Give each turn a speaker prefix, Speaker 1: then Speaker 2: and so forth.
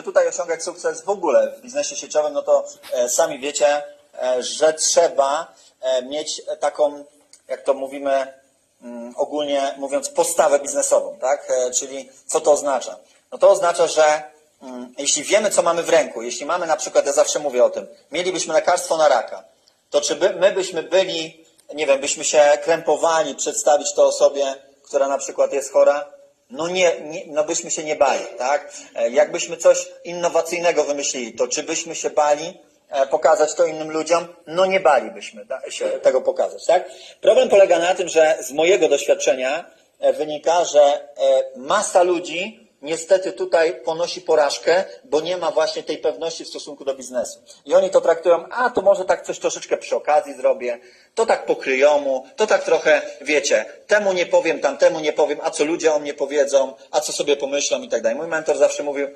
Speaker 1: żeby tutaj osiągać sukces w ogóle w biznesie sieciowym, no to e, sami wiecie, e, że trzeba e, mieć taką, jak to mówimy mm, ogólnie mówiąc, postawę biznesową, tak? Czyli co to oznacza? No to oznacza, że mm, jeśli wiemy, co mamy w ręku, jeśli mamy na przykład, ja zawsze mówię o tym, mielibyśmy lekarstwo na raka, to czy my byśmy byli, nie wiem, byśmy się krępowali przedstawić to osobie, która na przykład jest chora? No nie, nie no byśmy się nie bali, tak? E, Jakbyśmy coś innowacyjnego wymyślili, to czy byśmy się bali e, pokazać to innym ludziom? No nie balibyśmy się tego pokazać, tak? Problem polega na tym, że z mojego doświadczenia e, wynika, że masa ludzi niestety tutaj ponosi porażkę, bo nie ma właśnie tej pewności w stosunku do biznesu. I oni to traktują, a to może tak coś troszeczkę przy okazji zrobię, to tak pokryjomu, to tak trochę, wiecie, temu nie powiem, tamtemu nie powiem, a co ludzie o mnie powiedzą, a co sobie pomyślą i tak dalej. Mój mentor zawsze mówił,